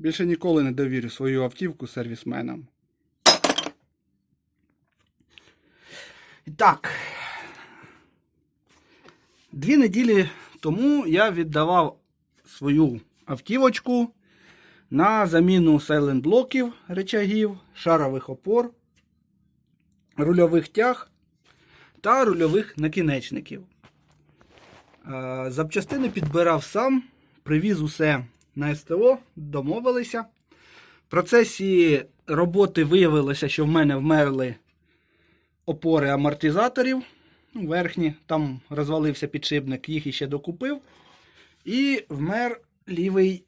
Більше ніколи не довірю свою автівку сервісменам. Так. Дві неділі тому я віддавав свою автівочку на заміну сайлент-блоків, речагів, шарових опор, рульових тяг та рульових накінечників. Е, Запчастини підбирав сам, привіз усе на СТО, домовилися. В процесі роботи виявилося, що в мене вмерли опори амортизаторів. Верхні, там розвалився підшипник, їх іще докупив. І вмер лівий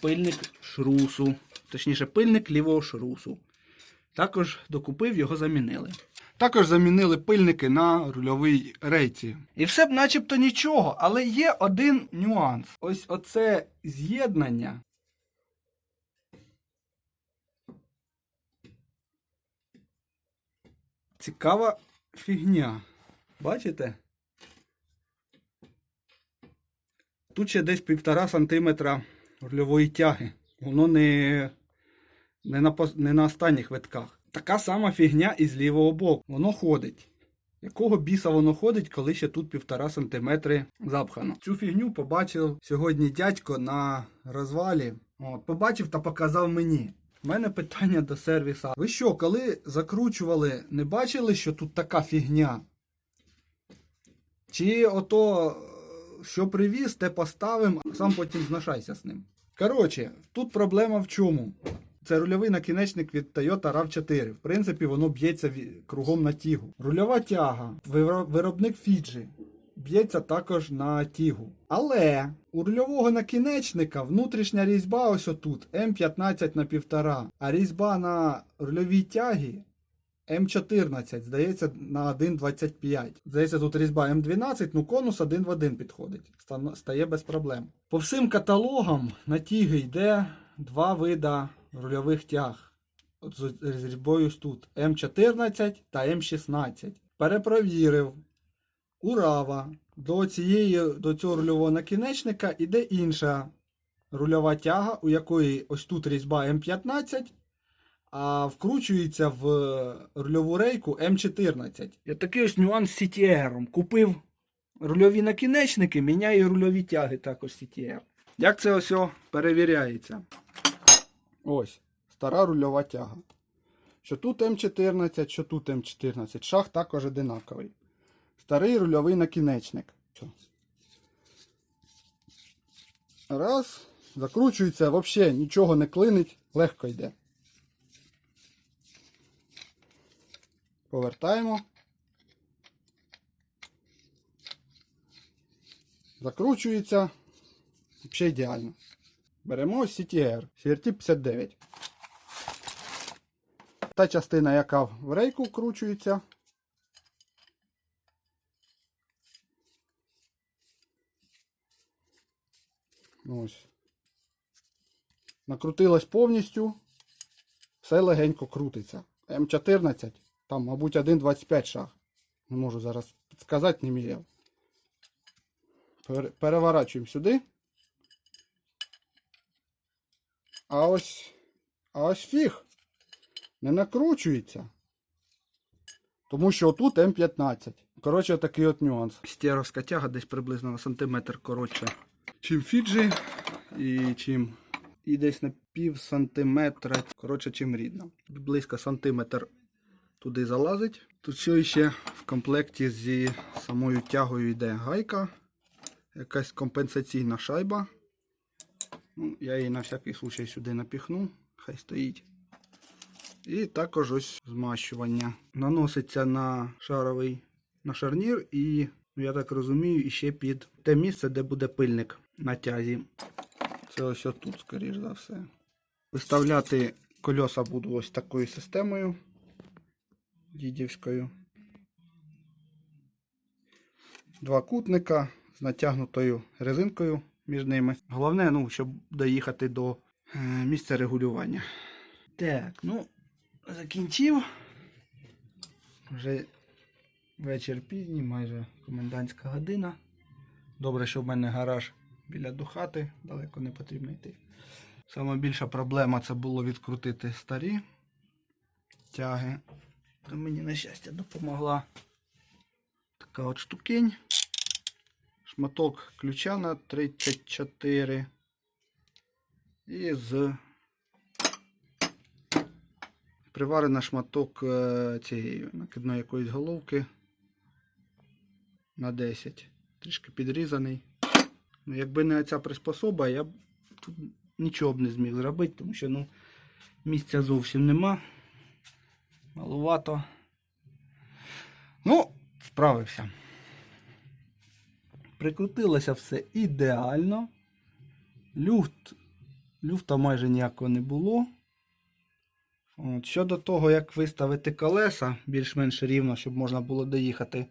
пильник шрусу. Точніше, пильник лівого шрусу. Також докупив, його замінили. Також замінили пильники на рульовій рейці. І все б начебто нічого, але є один нюанс. Ось оце з'єднання. Цікава фігня. Бачите? Тут ще десь півтора сантиметра рульової тяги. Воно не, не, на, не на останніх витках. Така сама фігня і з лівого боку. Воно ходить. Якого біса воно ходить, коли ще тут півтора сантиметри запхано. Цю фігню побачив сьогодні дядько на розвалі. От, побачив та показав мені. У мене питання до сервіса. Ви що, коли закручували, не бачили, що тут така фігня? Чи ото, що привіз, те поставим, а сам потім знашайся з ним. Коротше, тут проблема в чому? Це рульовий накінечник від Toyota RAV4. В принципі, воно б'ється кругом на тігу. Рульова тяга, виробник Фіджі. Б'ється також на тігу. Але у рульового накінечника внутрішня різьба ось отут М15 на 1,5, а різьба на рульовій тягі М14, здається, на 1,25. Здається, тут різьба М12, ну конус один в один підходить. Стає без проблем. По всім каталогам на тіги йде два вида рульових тяг. З різьбою тут М14 та М16. Перепровірив. Урава. До, цієї, до цього рульового накінечника іде інша рульова тяга, у якої ось тут різьба М15, а вкручується в рульову рейку М14. І такий ось нюанс з CTR. Купив рульові накінечники, міняю рульові тяги також CTR. Як це ось перевіряється? Ось, стара рульова тяга. Що тут М14, що тут М14. Шах також одинаковий. Старий рульовий накінечник. Раз. Закручується, взагалі нічого не клинить, легко йде. Повертаємо. Закручується. Взагалі ідеально. Беремо CTR, CRT 59. Та частина, яка в рейку вкручується. Ось. Накрутилось повністю. Все легенько крутиться. М14, там, мабуть, 1,25 шаг. Не можу зараз підказати, не міряв. Переворачуємо сюди. А ось. А ось фіг. Не накручується. Тому що тут М15. Коротше, такий от нюанс. Стеровська тяга десь приблизно на сантиметр коротше. Чим Фіджі і чим. І десь на пів сантиметра. Коротше, чим рідна. Близько сантиметр туди залазить. Тут що ще в комплекті зі самою тягою йде гайка. Якась компенсаційна шайба. Ну, я її на всякий случай сюди напіхну, хай стоїть. І також ось змащування. Наноситься на шаровий на шарнір і, ну, я так розумію, іще під те місце, де буде пильник на тязі. Це ось тут, скоріш за все. Виставляти кольоса буду ось такою системою дідівською. Два кутника з натягнутою резинкою між ними. Головне, ну, щоб доїхати до е, місця регулювання. Так, ну, закінчив. Вже вечір пізній, майже комендантська година. Добре, що в мене гараж біля до хати, далеко не потрібно йти. Сама більша проблема це було відкрутити старі тяги. Мені, на щастя, допомогла така от штукень. Шматок ключа на 34. І з приварена шматок е, цієї накидної якоїсь головки на 10. Трішки підрізаний. Ну, якби не ця приспособа, я б тут нічого б не зміг зробити, тому що ну, місця зовсім нема. Малувато. Ну, справився. Прикрутилося все ідеально. Люфт, люфта майже ніякого не було. От. Щодо того, як виставити колеса більш-менш рівно, щоб можна було доїхати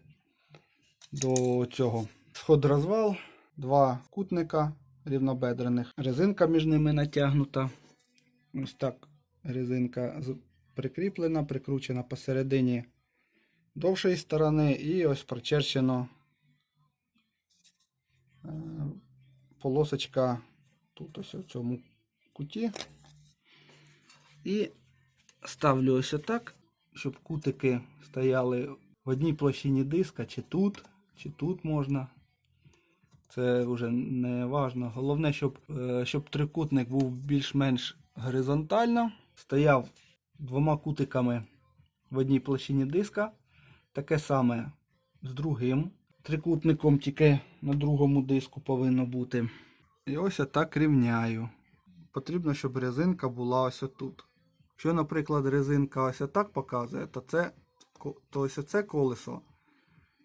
до цього. Сход розвал, два кутника рівнобедрених. Резинка між ними натягнута. Ось так резинка прикріплена, прикручена посередині довшої сторони і ось прочерчено полосочка тут ось у цьому куті. І ставлю ось отак, щоб кутики стояли в одній площині диска, чи тут, чи тут можна. Це вже не важно. Головне, щоб, е, щоб трикутник був більш-менш горизонтально, стояв двома кутиками в одній площині диска. Таке саме з другим трикутником, тільки на другому диску повинно бути. І ось отак рівняю. Потрібно, щоб резинка була ось отут. Якщо, наприклад, резинка ось отак показує, то, це, то ось це колесо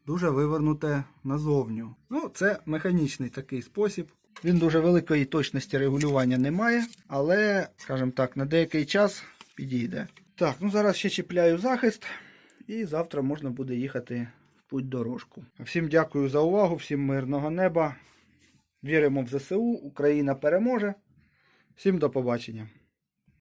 дуже вивернуте назовню. Ну, це механічний такий спосіб. Він дуже великої точності регулювання не має, але, скажімо так, на деякий час підійде. Так, ну зараз ще чіпляю захист, і завтра можна буде їхати путь дорожку. Всім дякую за увагу, всім мирного неба. Віримо в ЗСУ, Україна переможе. Всім до побачення.